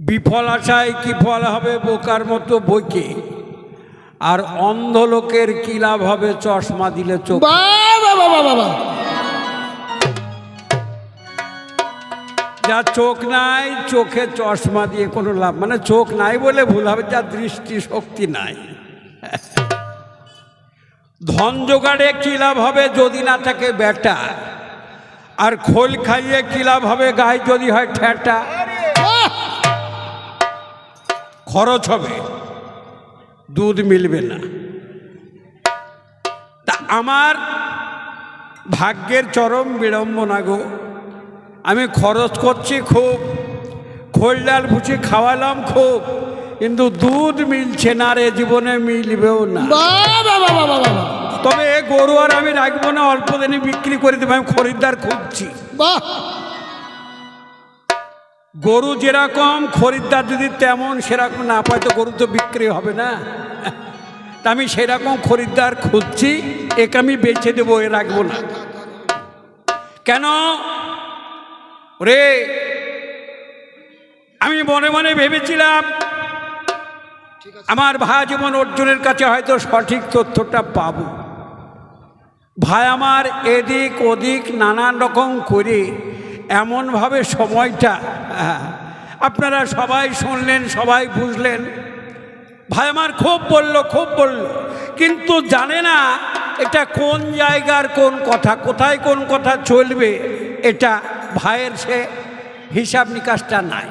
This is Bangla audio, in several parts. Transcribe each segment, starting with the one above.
বিফল আশায় কি ফল হবে বোকার মতো বইকে? আর অন্ধ লোকের কি লাভ হবে চশমা দিলে চোখ? যা চোখ নাই চোখে চশমা দিয়ে কোনো লাভ মানে চোখ নাই বলে ভুল হবে যা দৃষ্টি শক্তি নাই। ধন জোগাড়ে কি লাভ হবে যদি না থাকে বেটা আর খোল খাইয়ে কি লাভ হবে গায়ে যদি হয় ঠেটা! খরচ হবে। দুধ মিলবে না। তা আমার ভাগ্যের চরম বিড়ম্বনা গো। আমি খরচ করছি খুব খোল ডাল ভুচি খাওয়ালাম খুব কিন্তু দুধ মিলছে না রে জীবনে মিলবেও না। তবে এ গরু আর আমি রাখব না অল্প দিনে বিক্রি করে দেবো আমি খরিদ্দার খুঁজছি। বাহ! গরু যেরকম খরিদ্দার যদি তেমন সেরকম না পায়, তো গরু তো বিক্রি হবে না। তা আমি সেরকম খরিদ্দার খুঁজছি, একে আমি বেছে দেবো, এ রাখব না। কেন? রে আমি মনে মনে ভেবেছিলাম, আমার ভাই যেমন অর্জুনের কাছে হয়তো সঠিক তথ্যটা পাব। ভাই আমার এদিক ওদিক নানান রকম করে এমনভাবে সময়টা আপনারা সবাই শুনলেন সবাই বুঝলেন। ভাই আমার খুব বলল খুব বলল। কিন্তু জানে না এটা কোন জায়গার কোন কথা কোথায় কোন কথা চলবে এটা ভাইয়ের সে হিসাব নিকাশটা নাই।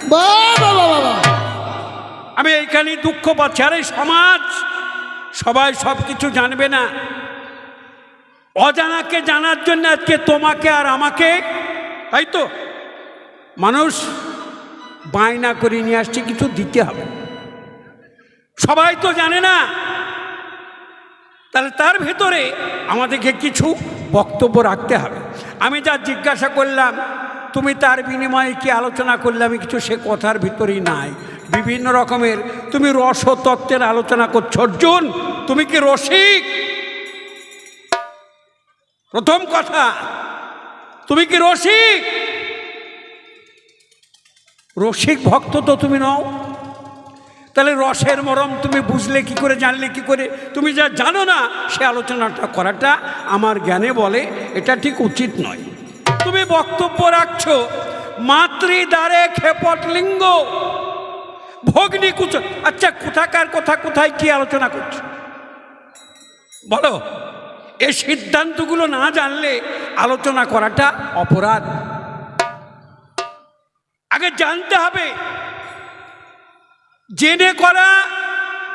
আমি এইখানেই দুঃখ পাচ্ছি। আরে সমাজ সবাই সব কিছু জানবে না। অজানাকে জানার জন্য আজকে তোমাকে আর আমাকে তাই তো? মানুষ বায়না করে নিয়ে আসছে, কিছু দিতে হবে। সবাই তো জানে না, তাহলে তার ভেতরে আমাদেরকে কিছু বক্তব্য রাখতে হবে। আমি যা জিজ্ঞাসা করলাম, তুমি তার বিনিময়ে কি আলোচনা করলে? আমি কিছু সে কথার ভিতরেই নাই। বিভিন্ন রকমের, তুমি রসতত্ত্বের আলোচনা করছ। অর্জুন, তুমি কি রসিক? প্রথম কথা তুমি কি রসিক? রসিক ভক্ত তো তুমি নও। তাহলে রসের মরম তুমি বুঝলে কি করে, জানলে কি করে? তুমি যা জানো না, সে আলোচনাটা করাটা আমার জ্ঞানে বলে, এটা ঠিক উচিত নয়। তুমি বক্তব্য রাখছো, মাতৃদ্বারে খেপটলিঙ্গ ভগ্নি কুচ আচ্ছা কোথাকার কথা, কোথায় কি আলোচনা করছ? বলো। এই সিদ্ধান্তগুলো না জানলে আলোচনা করাটা অপরাধ। আগে জানতে হবে, জেনে করা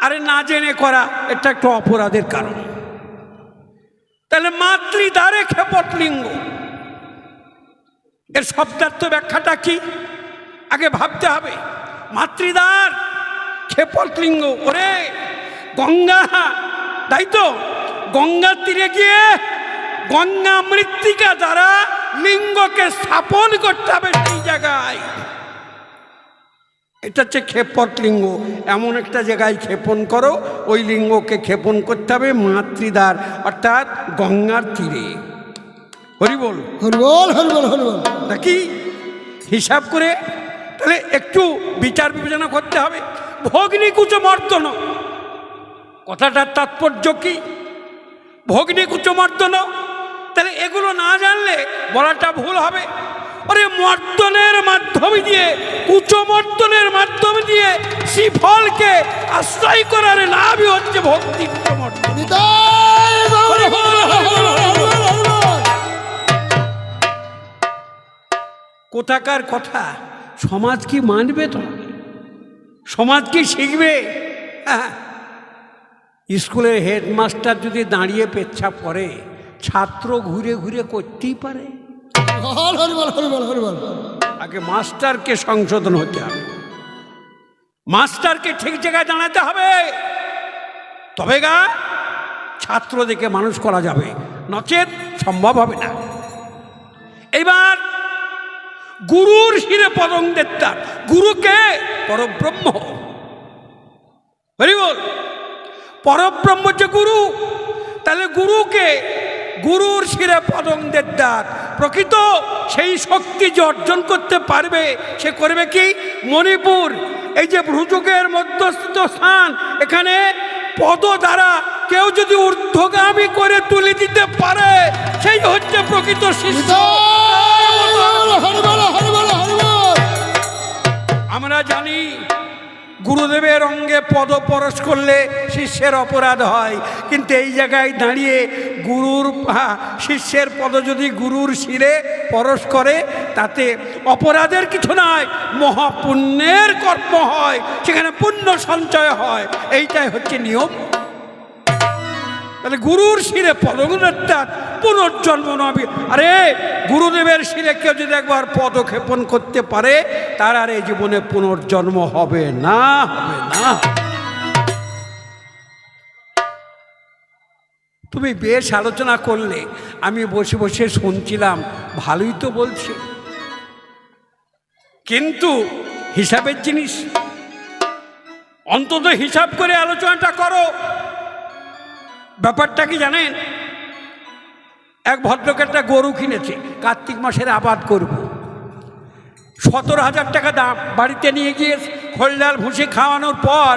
আরে না জেনে করা, এটা একটা অপরাধের কারণ। তাহলে মাতৃদ্বারে খেপটলিঙ্গ এর শব্দার্থ ব্যাখ্যাটা কি? আগে ভাবতে হবে, মাতৃদ্বার খেপটলিঙ্গ ওরে গঙ্গা, তাই তো? গঙ্গার তীরে গিয়ে গঙ্গা মৃত্তিকা দ্বারা লিঙ্গকে স্থাপন করতে হবে সেই জায়গায়। এটা হচ্ছে ক্ষেপট লিঙ্গ। এমন একটা জায়গায় ক্ষেপণ করো ওই লিঙ্গকে ক্ষেপণ করতে হবে মাতৃদ্বার অর্থাৎ গঙ্গার তীরে। হরি বল। হরিবল হরিবল হরিবল নাকি? হিসাব করে তাহলে একটু বিচার বিবেচনা করতে হবে। ভগ্নিকুচ মর্দন কথাটার তাৎপর্য কি? ভগ্নিকুচ মর্দন তাহলে এগুলো না জানলে বলাটা ভুল হবে ওরে মর্দনের মাধ্যমে দিয়ে কুচমর্দনের মাধ্যমে দিয়ে শ্রীফলকে আশ্রয় করার লাভই হচ্ছে ভক্তি কুচমর্দন কোথাকার কথা সমাজ কি মানবে তো সমাজ কি শিখবে হ্যাঁ। স্কুলের হেডমাস্টার যদি দাঁড়িয়ে পেচ্ছাপ করে ছাত্র ঘুরে ঘুরে করতেই পারে। আগে মাস্টারকে সংশোধন হতে হবে। মাস্টারকে ঠিক জায়গায় দাঁড়াতে হবে। তবে গা ছাত্রদেরকে মানুষ করা যাবে। নচেত সম্ভব হবে না। এবার গুরুর শিরে পদং দেত্তার গুরুকে পরব্রহ্ম। হরি বল। পরব্রহ্ম হচ্ছে গুরু। তাহলে গুরুকে গুরুর শিরে পদং দেদ্দার প্রকৃত সেই শক্তি যে অর্জন করতে পারবে সে করবে কি? মণিপুর। এই যে ভ্রুযুগের মধ্যস্থিত স্থান এখানে পদ দ্বারা কেউ যদি ঊর্ধ্বগামী করে তুলে দিতে পারে সেই হচ্ছে প্রকৃত শিষ্য। আমরা জানি গুরুদেবের অঙ্গে পদ পরশ করলে শিষ্যের অপরাধ হয়। কিন্তু এই জায়গায় দাঁড়িয়ে গুরুর পা- শিষ্যের পদ যদি গুরুর শিরে পরশ করে, তাতে অপরাধের কিছু নয় মহাপুণ্যের কর্ম হয়, সেখানে পুণ্য সঞ্চয় হয়। এইটাই হচ্ছে নিয়ম। তাহলে গুরুর শিরে পদগুণার্থাৎ পুনর্জন্ম নবী আরে, গুরুদেবের শিরে কেউ যদি একবার পদক্ষেপণ করতে পারে তার আর এই জীবনে পুনর্জন্ম হবে না হবে না। তুমি বেশ আলোচনা করলে, আমি বসে বসে শুনছিলাম, ভালোই তো বলছে। কিন্তু হিসাবের জিনিস, অন্তত হিসাব করে আলোচনাটা করো। ব্যাপারটা কি জানেন? এক ভদ্রকে একটা গরু কিনেছে, কার্তিক মাসের আবাদ করব। সতেরো হাজার টাকা দাম, বাড়িতে নিয়ে গিয়ে খোলডাল ভুসি খাওয়ানোর পর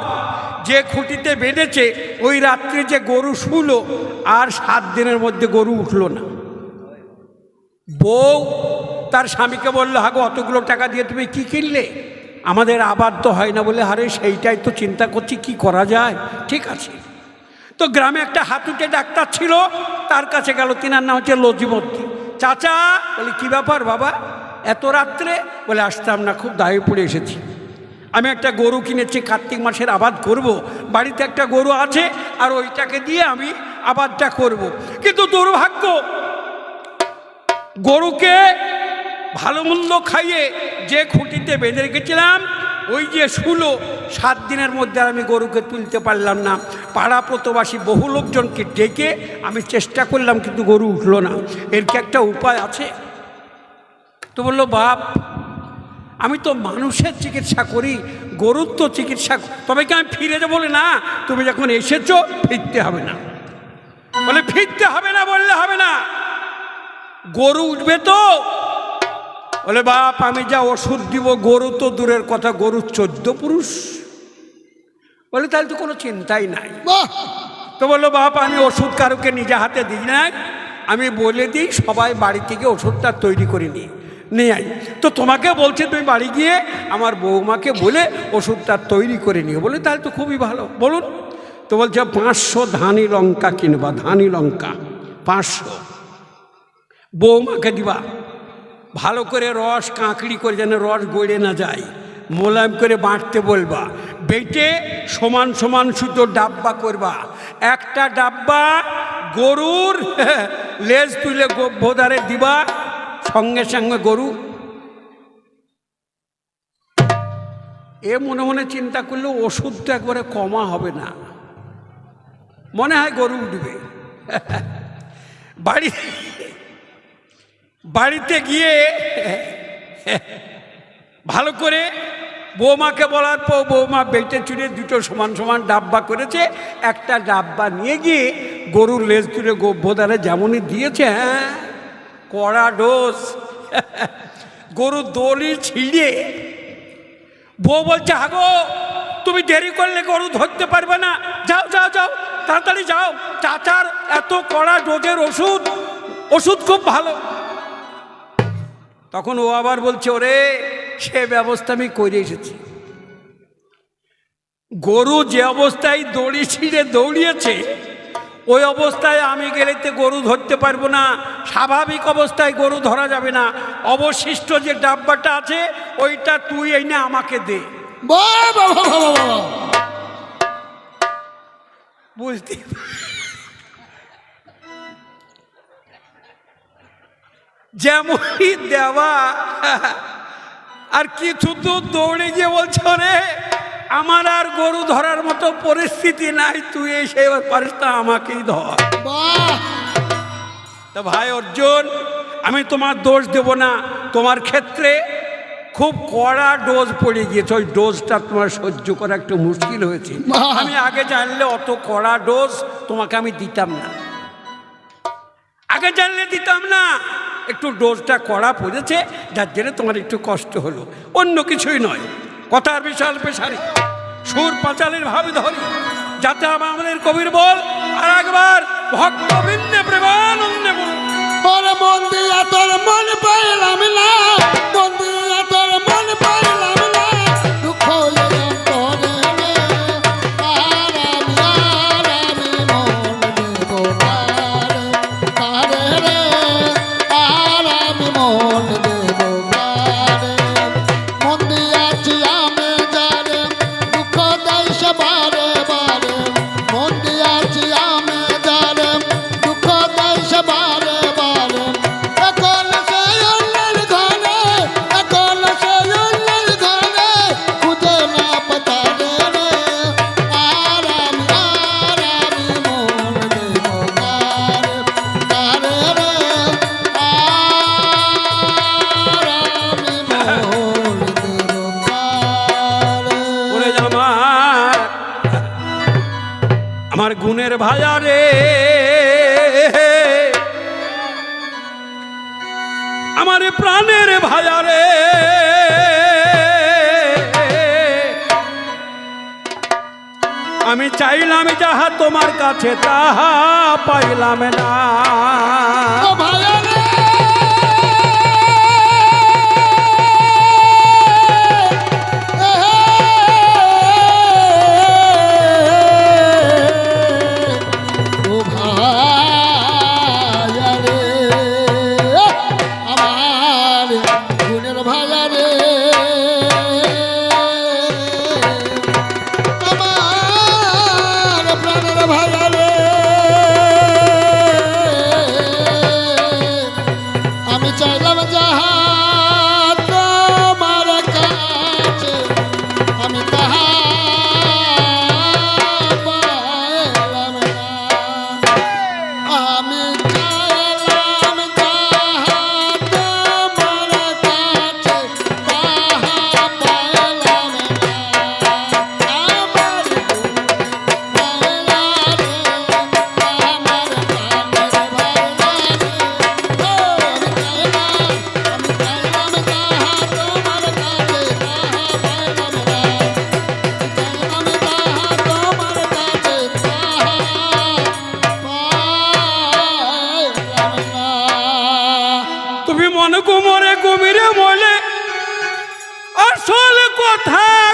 যে খুঁটিতে বেঁধেছে, ওই রাত্রে যে গরু শুলো, আর সাত দিনের মধ্যে গরু উঠল না। বউ তার স্বামীকে বলল, হাগো, অতগুলো টাকা দিয়ে তুমি কি কিনলে? আমাদের আবাদ তো হয় না বলে, আরে, সেইটাই তো চিন্তা করছি, কি করা যায়? ঠিক আছে। তো গ্রামে একটা হাতুটে ডাক্তার ছিল তার কাছে গেল, তিনার নাম হচ্ছে লজিমদ্দি চাচা, বলে, কি ব্যাপার বাবা এত রাত্রে বলে, আসতাম না, খুব দায়ে পড়ে এসেছি আমি একটা গরু কিনেছি, কার্তিক মাসের আবাদ করব। বাড়িতে একটা গরু আছে, আর ওইটাকে দিয়ে আমি আবাদটা করব। কিন্তু দুর্ভাগ্য, গরুকে ভালো মন্দ খাইয়ে যে খুঁটিতে বেঁধে রেখেছিলাম ওই যে শুলো, সাত দিনের মধ্যে আমি গরুকে তুলতে পারলাম না। পাড়া প্রতবাসী বহু লোকজনকে ডেকে আমি চেষ্টা করলাম, কিন্তু গরু উঠল না। এর কি একটা উপায় আছে? তো বলল, বাপ, আমি তো মানুষের চিকিৎসা করি, গরুর তো চিকিৎসা তবে কি আমি ফিরে যাব বলে না? তুমি যখন এসেছ, ফিরতে হবে না। বলে, ফিরতে হবে না বললে হবে না। গরু উঠবে তো বলে বাপ আমি যা ওষুধ দিব গরু তো দূরের কথা গরু চোদ্দ পুরুষ। বলে তাহলে তো কোনো চিন্তাই নাই। তো বলল বাপ আমি ওষুধ কারোকে নিজে হাতে দিই না। আমি বলে দিই সবাই বাড়ি থেকে ওষুধটা তৈরি করে নিই নিয়ে আই তো তোমাকে বলছে তুমি বাড়ি গিয়ে আমার বৌমাকে বলে ওষুধটা তৈরি করে নিও। বলে তাহলে তো খুবই ভালো। বলুন। তো বলছে পাঁচশো ধানি লঙ্কা কিনবা ধানি লঙ্কা পাঁচশো। বৌমাকে দিবা। ভালো করে রস কাঁকড়ি করে যেন রস গড়ে না যায়। মোলায়েম করে বাঁটতে বলবা। বেটে সমান সমান সুতো ডাব্বা করবা। একটা ডাব্বা গরুর লেজ তুলে গোভ্যদারে দিবা, সঙ্গে সঙ্গে গরু। এ মনে মনে চিন্তা করলে ওষুধ তো একবারে কমা হবে না। মনে হয় গরু উঠবে। বাড়ি বাড়িতে গিয়ে ভালো করে বৌমাকে বলার পর বৌমা বেটে চুড়ে দুটো সমান সমান ডাব্বা করেছে, একটা ডাব্বা নিয়ে গিয়ে গরুর লেজ তুলে গোভ্যদারে যেমনই দিয়েছে হ্যাঁ কড়া ডোজ গরু দড়ি ছিঁড়ে। বউ বলছে, হাগো, তুমি দেরি করলে গরু ধরতে পারবে না। যাও যাও যাও, তাড়াতাড়ি যাও। চাচার এত কড়া ডোজের ওষুধ ওষুধ খুব ভালো। তখন ও আবার বলছে ওরে সে ব্যবস্থা আমি করে এসেছি। গরু যে অবস্থায় দড়ি ছিঁড়ে দৌড়িয়েছে ওই অবস্থায় আমি গেলে তো গরু ধরতে পারব না। স্বাভাবিক অবস্থায় গরু ধরা যাবে না। অবশিষ্ট যে ডাব্বাটা আছে ওইটা তুই এই না আমাকে দে। বুঝতে যেমনই দেওয়া আর কিছু তো দৌড়ে গিয়ে বলছো রে আমার আর গরু ধরার মতো পরিস্থিতি নাই তুই এসে এবার পারিস তা আমাকেই ধর। তা ভাই অর্জুন আমি তোমার দোষ দেব না তোমার ক্ষেত্রে খুব কড়া ডোজ পড়ে গিয়েছে ওই ডোজটা তোমার সহ্য করা একটু মুশকিল হয়েছে। আমি আগে জানলে অত কড়া ডোজ তোমাকে আমি দিতাম না। আগে জানলে দিতাম না একটু ডোজটা কড়া পড়েছে, যার জন্য তোমার একটু কষ্ট হলো। অন্য কিছুই নয়। কথার বিশাল পেশারি। সুর পাঁচালের ভাবে ধরি। যাতে আমাদের কবির বল, আর একবার ভক্তবিন্দে প্রেমানন্দে বল। মন দিয়া তোর মন পাইলাম না। মন্দির ভাইয়া রে। আমার প্রাণের ভাইয়া রে। আমি চাইলাম যাহা তোমার কাছে, তাহা পাইলাম না। ভায়া কোথায়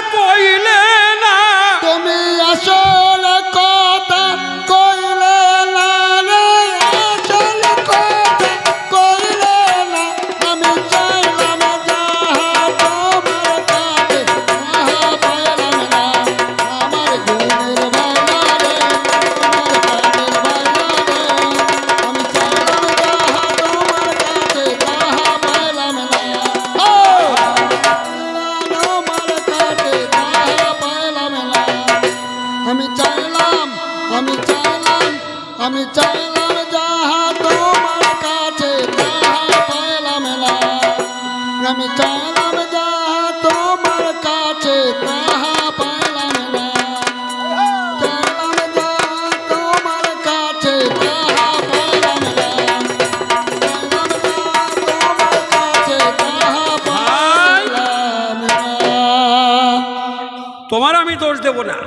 আমি দোষ দেব না।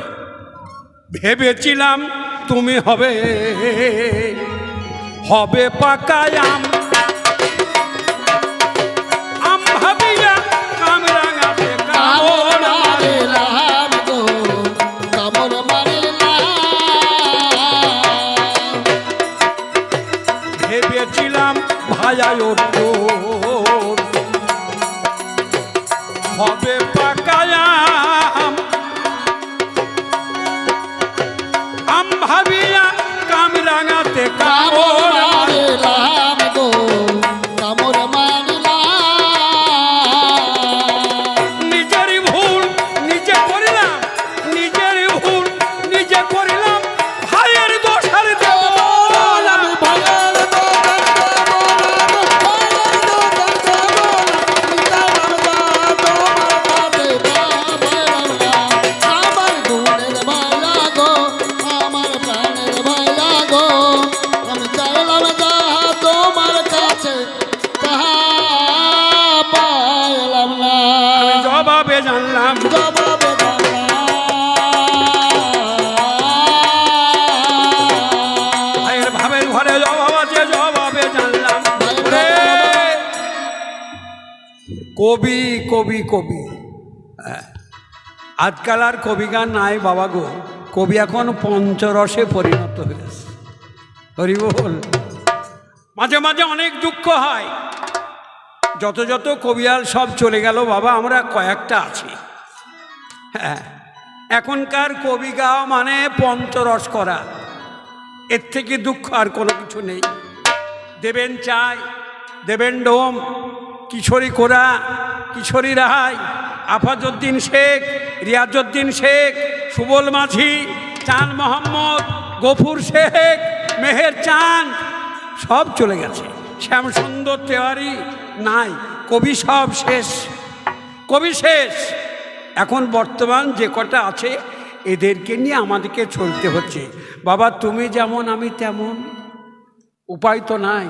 ভেবেছিলাম তুমি হবে। হবে পাকায় আম কবি কবি। হ্যাঁ। আজকাল আর কবি গান নাই বাবা গো। কবি এখন পঞ্চরসে পরিণত হয়েছে। হরি বল। মাঝে মাঝে অনেক দুঃখ হয়। যত যত কবিয়াল সব চলে গেল বাবা, আমরা কয়েকটা আছি। হ্যাঁ। এখনকার কবি মানে পঞ্চরস করা। এর থেকে দুঃখ আর কোনো কিছু নেই। দেবেন চাই, দেবেন ডোম, কিশোরী কোরা কিশোরী রায়, আফাজউদ্দিন শেখ, রিয়াজউদ্দিন শেখ, সুবল মাঝি চান মোহাম্মদ, গফুর শেখ, মেহের চান সব চলে গেছে। শ্যামসুন্দর তেওয়ারি নাই। কবি সব শেষ। কবি শেষ। এখন বর্তমান যে কটা আছে, এদেরকে নিয়ে আমাদেরকে চলতে হচ্ছে। বাবা, তুমি যেমন, আমি তেমন। উপায় তো নাই।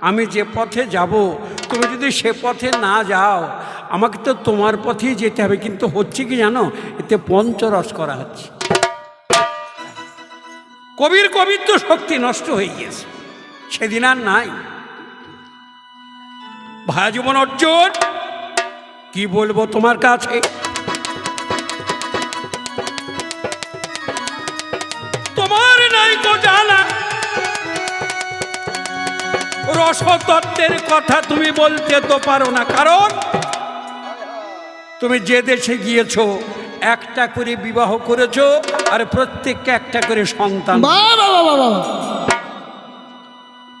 আমি যে পথে যাব, তুমি যদি সে পথে না যাও আমাকে তো তোমার পথেই যেতে হবে, কিন্তু হচ্ছে কি জানো? এতে পঞ্চরস করা হচ্ছে। কবির কবিত্ব শক্তি নষ্ট হয়ে গিয়েছে। সেদিন আর নাই। ভায়া জীবন অর্জুন, কি বলব তোমার কাছে? তোমার নাই তো জানা রসতত্ত্বের কথা তুমি বলতে তো পারো না, কারণ তুমি যে দেশে গিয়েছো একটা করে বিবাহ করেছ আর প্রত্যেককে একটা করে সন্তান।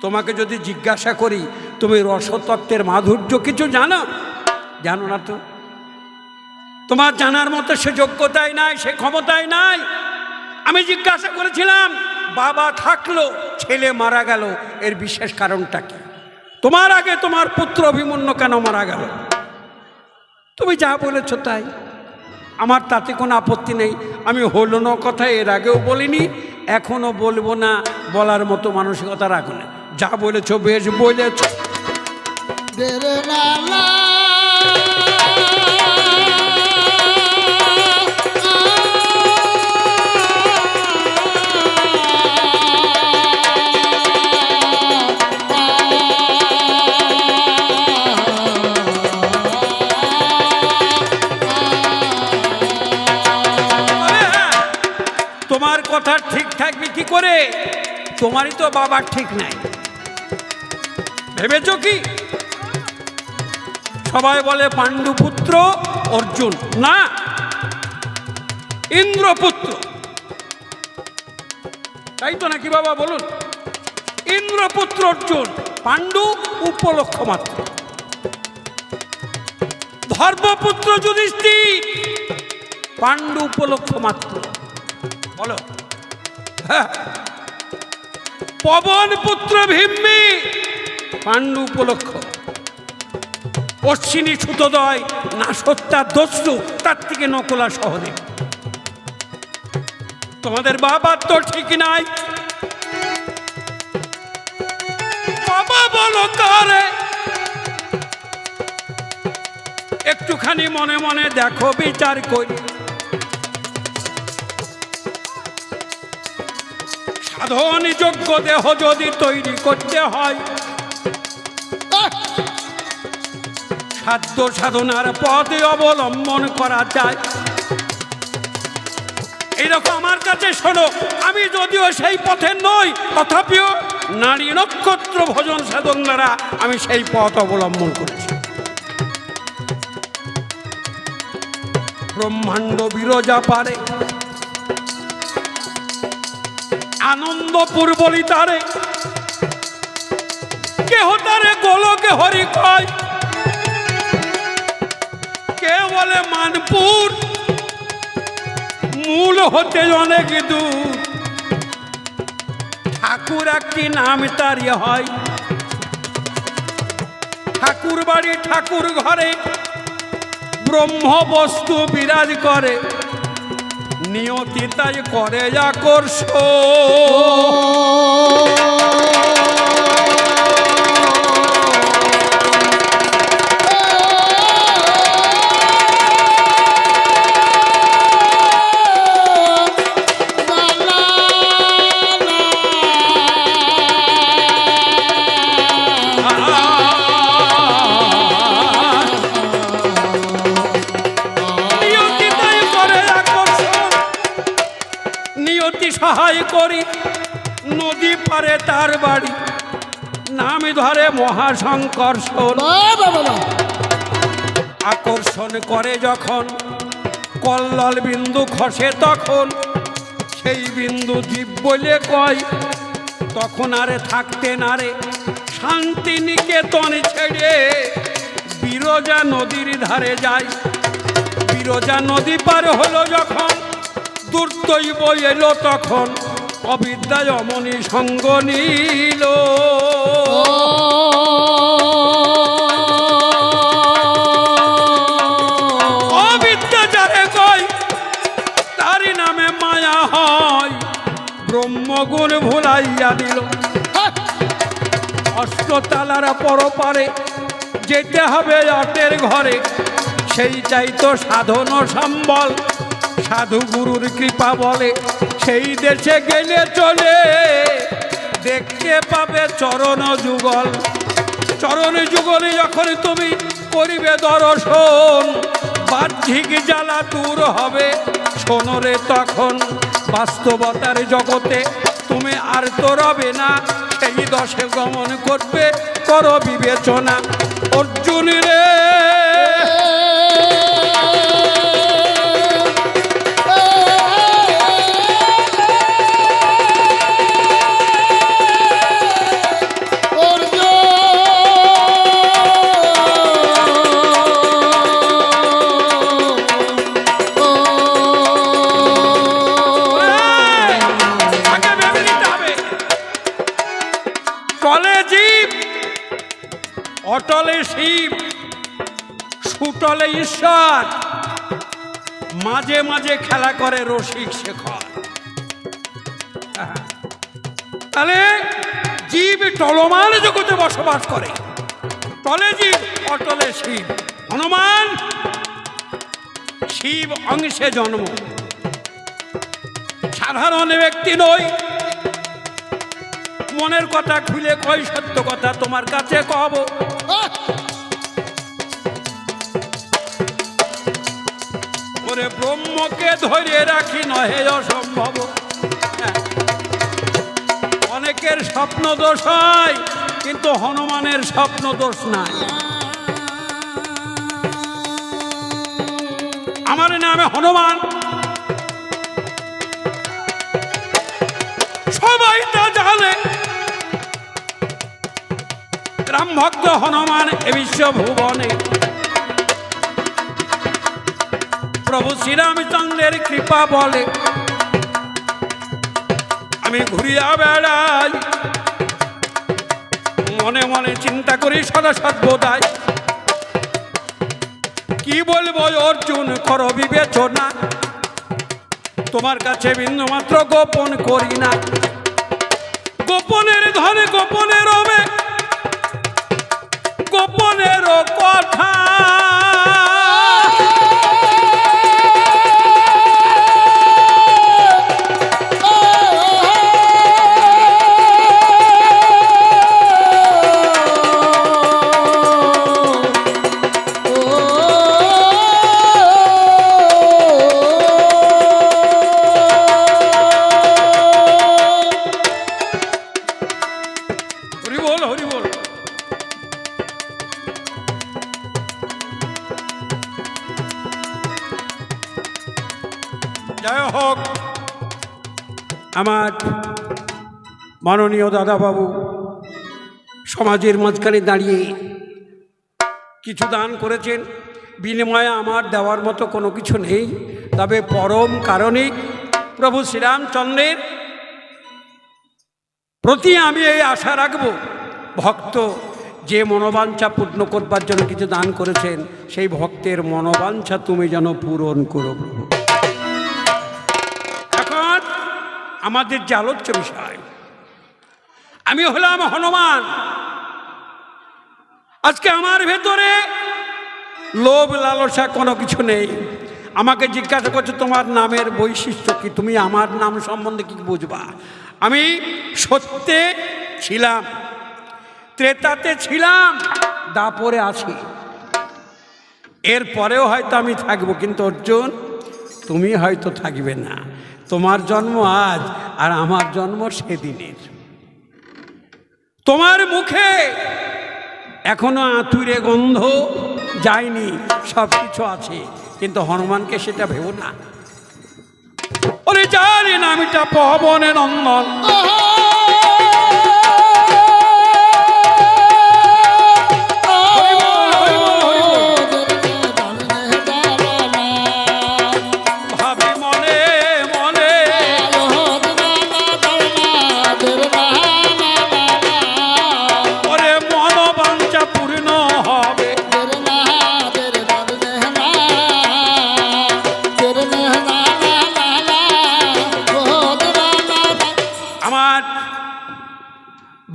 তোমাকে যদি জিজ্ঞাসা করি তুমি রসতত্ত্বের মাধুর্য কিছু জানো? জানো না তো। তোমার জানার মতো সে যোগ্যতাই নাই সে ক্ষমতাই নাই। আমি জিজ্ঞাসা করেছিলাম বাবা থাকল ছেলে মারা গেল এর বিশেষ কারণটা কি? তোমার আগে তোমার পুত্র অভিমন্যু কেন মারা গেল? তুমি যা বলেছ তাই। আমার তাতে কোনো আপত্তি নেই। আমি হলো না কথা, এর আগেও বলিনি, এখনও বলব না, বলার মতো মানসিকতা রাখো না। যা বলেছ, বেশ বলেছ। করে, তোমারই তো বাবার ঠিক নাই। ভেবেছ কি? সবাই বলে পাণ্ডুপুত্র অর্জুন। না, ইন্দ্রপুত্র। তাই তো নাকি বাবা, বলুন? ইন্দ্রপুত্র অর্জুন, পাণ্ডু উপলক্ষ মাত্র। ধর্মপুত্র যুধিষ্ঠির, পাণ্ডু উপলক্ষ মাত্র। বলো। পবন পুত্র ভীম্মি, পাণ্ডু উপলক্ষ। অশ্বিনী সুতোদয় না সত্যার দস্যু, তার থেকে নকলা শহরে তোমাদের বাবার তো ঠিক নাই। বাবা বলো কারে? একটুখানি মনে মনে দেখো বিচার করি। সাধন যোগ্য দেহ যদি তৈরি করতে হয়! সাধ্য সাধনার পথে অবলম্বন করা যায়। এরকম আমার কাছে শোনো আমি যদিও সেই পথে নই তথাপিও নারী নক্ষত্র ভোজন সাধন দ্বারা আমি সেই পথ অবলম্বন করেছি। ব্রহ্মাণ্ড বিরজা পারে আনন্দপুর বলি তারে। কেহ তারে গোলকে হরি কয়। কে বলে, মানপুর মূল হতে অনেক দূর। ঠাকুর একটি নাম তার হয়। ঠাকুর বাড়ি ঠাকুর ঘরে ব্রহ্ম বস্তু বিরাজ করে। নিয়তি তাই করে আকর্ষ। তার বাড়ি। নাম ধরে বাবা আকর্ষণ করে যখন কল্লল বিন্দু খসে তখন সেই বিন্দু জীব বলে কয় তখন আরে থাকতে না রে শান্তি নিকেতন ছেড়ে বিরজা নদীর ধারে যায় বিরজা নদী পার হলো যখন দূরদৈব এলো তখন। অবিদ্যায় অমনি সঙ্গ নিল। অবিদ্যা যারে কয়, তারই নামে মায়া হয়। ব্রহ্মগুণ ভুলাইয়া দিল। অষ্টতালারা পরপারে যেতে হবে আটের ঘরে। সেই চাই তো সাধন সম্বল। সাধু গুরুর কৃপা বলে। সেই দেশে গেলে চলে। দেখতে পাবে চরণ যুগল। চরণ যুগলে যখন তুমি করিবে দর্শন, বাহ্যিক জ্বালা দূর হবে। সোনরে তখন বাস্তবতার জগতে তুমি আর তো রবে না। সেই দশে গমন করবে, কর বিবেচনা। অর্জুন রে মাঝে মাঝে খেলা করে রসিক শেখর। তাহলে জীব টলমান জগতে বসবাস করে। টলে জীব, অটলে শিব। হনুমান, শিব অংশে জন্ম। সাধারণ ব্যক্তি নই। মনের কথা খুলে কই সত্য কথা তোমার কাছে কব? ওরে ব্রহ্মকে ধরে রাখি নহে অসম্ভব। হ্যাঁ। অনেকের স্বপ্ন দোষ হয়, কিন্তু হনুমানের স্বপ্ন দোষ নাই। আমার নামে হনুমান। সবাই তা জানে। রাম ভক্ত হনুমান এ বিশ্ব ভুবনে প্রভু শ্রীরামচন্দ্রের কৃপা বলে। আমি ঘুরিয়া বেড়াই। মনে মনে চিন্তা করি সদা সদ্বোধায়। কি বলব অর্জুন কর বিবেচনা। তোমার কাছে বিন্দু মাত্র গোপন করি না। গোপনের ধনে গোপনের রবে গোপনের কথা মাননীয় দাদাবাবু, সমাজের মাঝখানে দাঁড়িয়ে কিছু দান করেছেন। বিনিময়ে আমার দেওয়ার মতো কোনো কিছু নেই। তবে পরম কারণে প্রভু শ্রীরামচন্দ্রের প্রতি আমি এই আশা রাখব, ভক্ত যে মনোবাঞ্ছা পূর্ণ করবার জন্য কিছু দান করেছেন, সেই ভক্তের মনোবাঞ্ছা তুমি যেন পূরণ করো প্রভু। এখন আমাদের যে আলোচ্য বিষয় আমি হলাম হনুমান। আজকে আমার ভেতরে লোভ লালসা কোনো কিছু নেই। আমাকে জিজ্ঞাসা করছ, তোমার নামের বৈশিষ্ট্য কি? তুমি আমার নাম সম্বন্ধে কি বুঝবা? আমি সত্যে ছিলাম। ত্রেতাতে ছিলাম, দাপরে আছি। এরপরেও হয়তো আমি থাকব, কিন্তু অর্জুন, তুমি হয়তো থাকবে না। তোমার জন্ম আজ আর আমার জন্ম সেদিনের। তোমার মুখে এখনও আঁতুরে গন্ধ যায়নি সব কিছু আছে, কিন্তু হনুমানকে সেটা ভেবো না। ওরে জানি নামিটা পবনে নন্দন।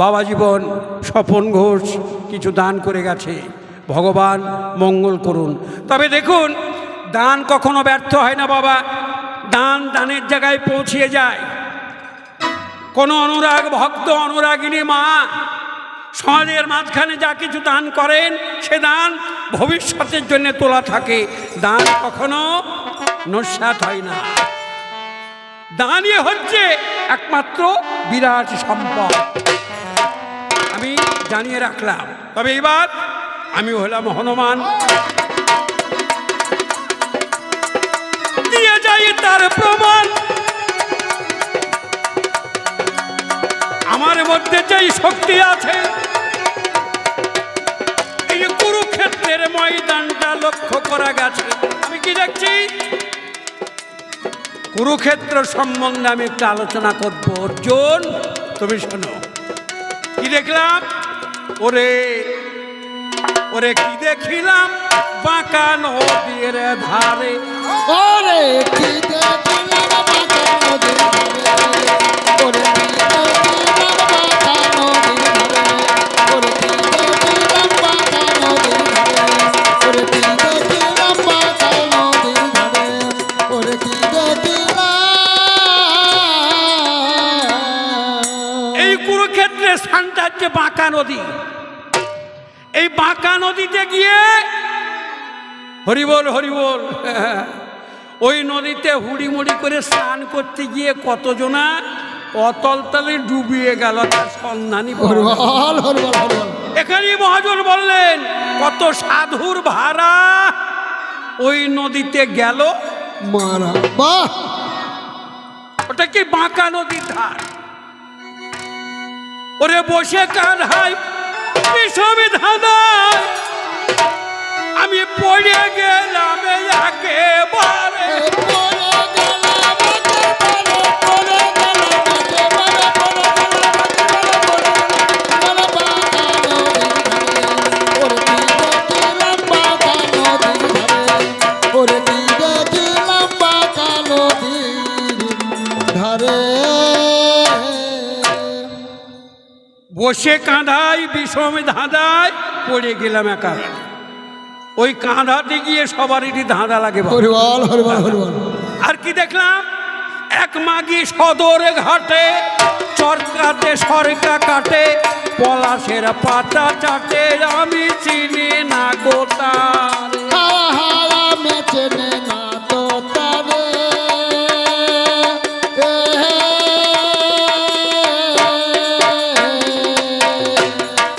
বাবা জীবন, স্বপন ঘোষ কিছু দান করে গেছে। ভগবান মঙ্গল করুন। তবে দেখুন, দান কখনো ব্যর্থ হয় না বাবা। দান দানের জায়গায় পৌঁছিয়ে যায়। কোনো অনুরাগ, ভক্ত অনুরাগিনী মা সমাজের মাঝখানে যা কিছু দান করেন, সে দান ভবিষ্যতের জন্য তোলা থাকে। দান কখনো নস্যাত হয় না। দানই হচ্ছে একমাত্র বিরাট সম্পদ। জানিয়ে রাখলাম। তবে এবার আমি হলাম হনুমান। দিয়ে যাই তার প্রমাণ। আমার মধ্যে যেই শক্তি আছে, এই কুরুক্ষেত্রের ময়দানটা লক্ষ্য করা গেছে। আমি কি দেখছি? কুরুক্ষেত্র সম্বন্ধে আমি একটা আলোচনা করব। অর্জুন, তুমি শোনো। কি দেখলাম? ওরে ওরে কি দেখিলাম? বাঁকা নদীর ধারে। ওরে কি দেখিলাম? বাঁকা নদীর ধারে, নদী। এই বাঁকা নদীতে গিয়ে হরিবল হরিবল। ওই নদীতে হুড়িমুড়ি করে স্নান করতে গিয়ে কতজনা অতলতলে ডুবিয়ে গেল তার সন্ধানই পাওয়া গেল না। হরবল হরবল হরবল। এখানেই মহাজন বললেন কত সাধুর ভাড়া। ওই নদীতে গেল মারা। বাহ! ওটা কি বাঁকা নদীর ধার? ওরে বসে কাঁধাই বিশ্ববিধানায় আমি পড়ে গেলাম এই বসে কাঁধাই বিষম ধাঁধায় পড়ে গেলাম একেবারে ওই কাঁধাতে গিয়ে সবারই ধাঁধা লাগে আর কি দেখলাম? এক মাগি সদর ঘাটে চরকাতে সরকা কাটে পলাশের পাতা চাটে আমি চিনি না গোতার হাওয়া হাওয়া মেচে